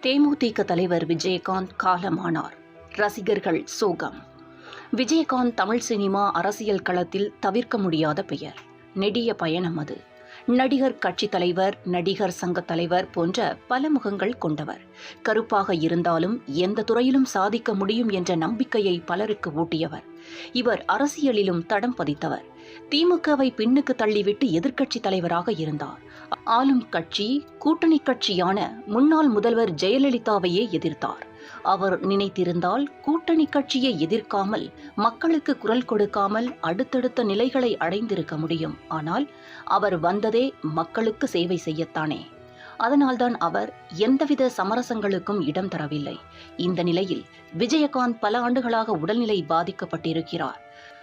தேமுதிக தலைவர் விஜயகாந்த் காலமானார். ரசிகர்கள் சோகம். விஜயகாந்த் தமிழ் சினிமா அரசியல் களத்தில் தவிர்க்க முடியாத பெயர். நெடிய பயணம் அது. நடிகர் கட்சித் தலைவர் நடிகர் சங்க தலைவர் போன்ற பல முகங்கள் கொண்டவர். கருப்பாக இருந்தாலும் எந்த துறையிலும் சாதிக்க முடியும் என்ற நம்பிக்கையை பலருக்கு ஊட்டியவர். இவர் அரசியலிலும் தடம் பதித்தவர். திமுகவை பின்னுக்கு தள்ளிவிட்டு எதிர்க்கட்சி தலைவராக இருந்தார். ஆளும் கட்சி கூட்டணி கட்சியான முன்னாள் முதல்வர் ஜெயலலிதாவையே எதிர்த்தார். அவர் நினைத்திருந்தால் கூட்டணி கட்சியை எதிர்க்காமல் மக்களுக்கு குரல் கொடுக்காமல் அடுத்தடுத்த நிலைகளை அடைந்திருக்க முடியும். ஆனால் அவர் வந்ததே மக்களுக்கு சேவை செய்யத்தானே. அதனால்தான் அவர் எந்தவித சமரசங்களுக்கும் இடம் தரவில்லை. இந்த நிலையில் விஜயகாந்த் பல ஆண்டுகளாக உடல்நிலை பாதிக்கப்பட்டிருக்கிறார்.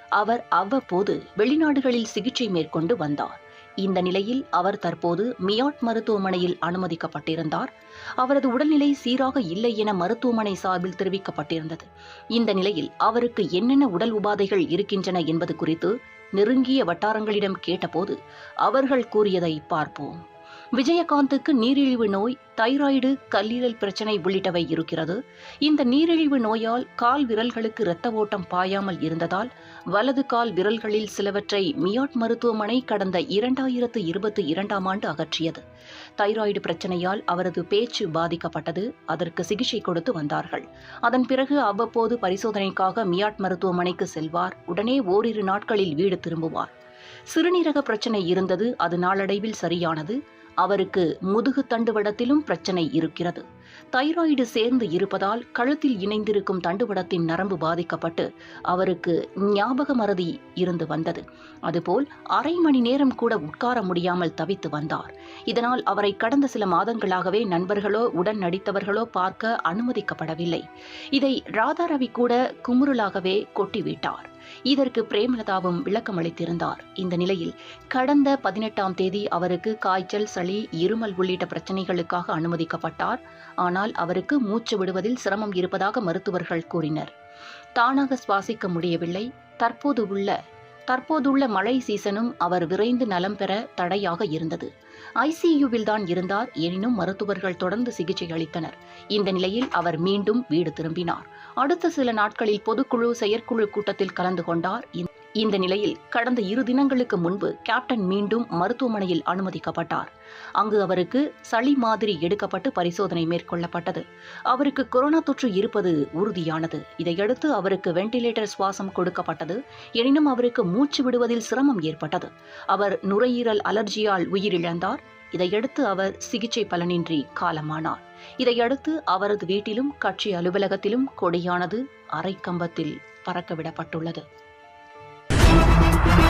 அவர் அவ்வப்போது வெளிநாடுகளில் சிகிச்சை மேற்கொண்டு வந்தார். இந்த நிலையில் அவர் தற்போது மியாட் மருத்துவமனையில் அனுமதிக்கப்பட்டிருந்தார். அவரது உடல்நிலை சீராக இல்லை என மருத்துவமனை சார்பில் தெரிவிக்கப்பட்டிருந்தது. இந்த நிலையில் அவருக்கு என்னென்ன உடல் உபாதைகள் இருக்கின்றன என்பது குறித்து நெருங்கிய வட்டாரங்களிடம் கேட்டபோது அவர்கள் கூறியதை பார்ப்போம். விஜயகாந்துக்கு நீரிழிவு நோய் தைராய்டு கல்லீரல் பிரச்சனை உள்ளிட்டவை இருக்கிறது. இந்த நீரிழிவு நோயால் கால் விரல்களுக்கு இரத்த ஓட்டம் பாயாமல் இருந்ததால் வலது கால் விரல்களில் சிலவற்றை மியாட் மருத்துவமனை கடந்த இரண்டாயிரத்து இருபத்தி இரண்டாம் ஆண்டு அகற்றியது. தைராய்டு பிரச்சனையால் அவரது பேச்சு பாதிக்கப்பட்டது. அதற்கு சிகிச்சை கொடுத்து வந்தார்கள். அதன் பிறகு அவ்வப்போது பரிசோதனைக்காக மியாட் மருத்துவமனைக்கு செல்வார். உடனே ஓரிரு நாட்களில் வீடு திரும்புவார். சிறுநீரக பிரச்சனை இருந்தது. அது நாளடைவில் சரியானது. அவருக்கு முதுகு தண்டுவடத்திலும் பிரச்சனை இருக்கிறது. தைராய்டு சேர்ந்து இருப்பதால் கழுத்தில் இணைந்திருக்கும் தண்டுவடத்தின் நரம்பு பாதிக்கப்பட்டு அவருக்கு ஞாபக மறதி இருந்து வந்தது. அதுபோல் அரை மணி நேரம் கூட உட்கார முடியாமல் தவித்து வந்தார். இதனால் அவரை கடந்த சில மாதங்களாகவே நண்பர்களோ உடன் நடித்தவர்களோ பார்க்க அனுமதிக்கப்படவில்லை. இதை ராதாரவி கூட குமுறலாகவே கொட்டிவிட்டார். இதற்கு பிரேமலதாவும் விளக்கம் அளித்திருந்தார் இந்த நிலையில் கடந்த பதினெட்டாம் தேதி அவருக்கு காய்ச்சல் சளி இருமல் உள்ளிட்ட பிரச்சனைகளுக்காக அனுமதிக்கப்பட்டார். ஆனால் அவருக்கு மூச்சு விடுவதில் சிரமம் இருப்பதாக மருத்துவர்கள் கூறினர். தானாக சுவாசிக்க முடியவில்லை. தற்போது உள்ள தற்போதுள்ள மழை சீசனும் அவர் விரைந்து நலம் பெற தடையாக இருந்தது. ஐசியுவில் தான் இருந்தார். எனினும் மருத்துவர்கள் தொடர்ந்து சிகிச்சை அளித்தனர். இந்த நிலையில் அவர் மீண்டும் வீடு திரும்பினார். அடுத்த சில நாட்களில் பொதுக்குழு செயற்குழு கூட்டத்தில் கலந்து கொண்டார். இந்த நிலையில் கடந்த இரு தினங்களுக்கு முன்பு கேப்டன் மீண்டும் மருத்துவமனையில் அனுமதிக்கப்பட்டார். அங்கு அவருக்கு சளி மாதிரி எடுக்கப்பட்டு பரிசோதனை மேற்கொள்ளப்பட்டது. அவருக்கு கொரோனா தொற்று இருப்பது உறுதியானது. இதையடுத்து அவருக்கு வெண்டிலேட்டர் சுவாசம் கொடுக்கப்பட்டது. எனினும் அவருக்கு மூச்சு விடுவதில் சிரமம் ஏற்பட்டது. அவர் நுரையீரல் அலர்ஜியால் உயிரிழந்தார். இதையடுத்து அவர் சிகிச்சை பலனின்றி காலமானார். இதையடுத்து அவரது வீட்டிலும் கட்சி அலுவலகத்திலும் கொடியானது அரைக்கம்பத்தில் பறக்கவிடப்பட்டுள்ளது. Thank you.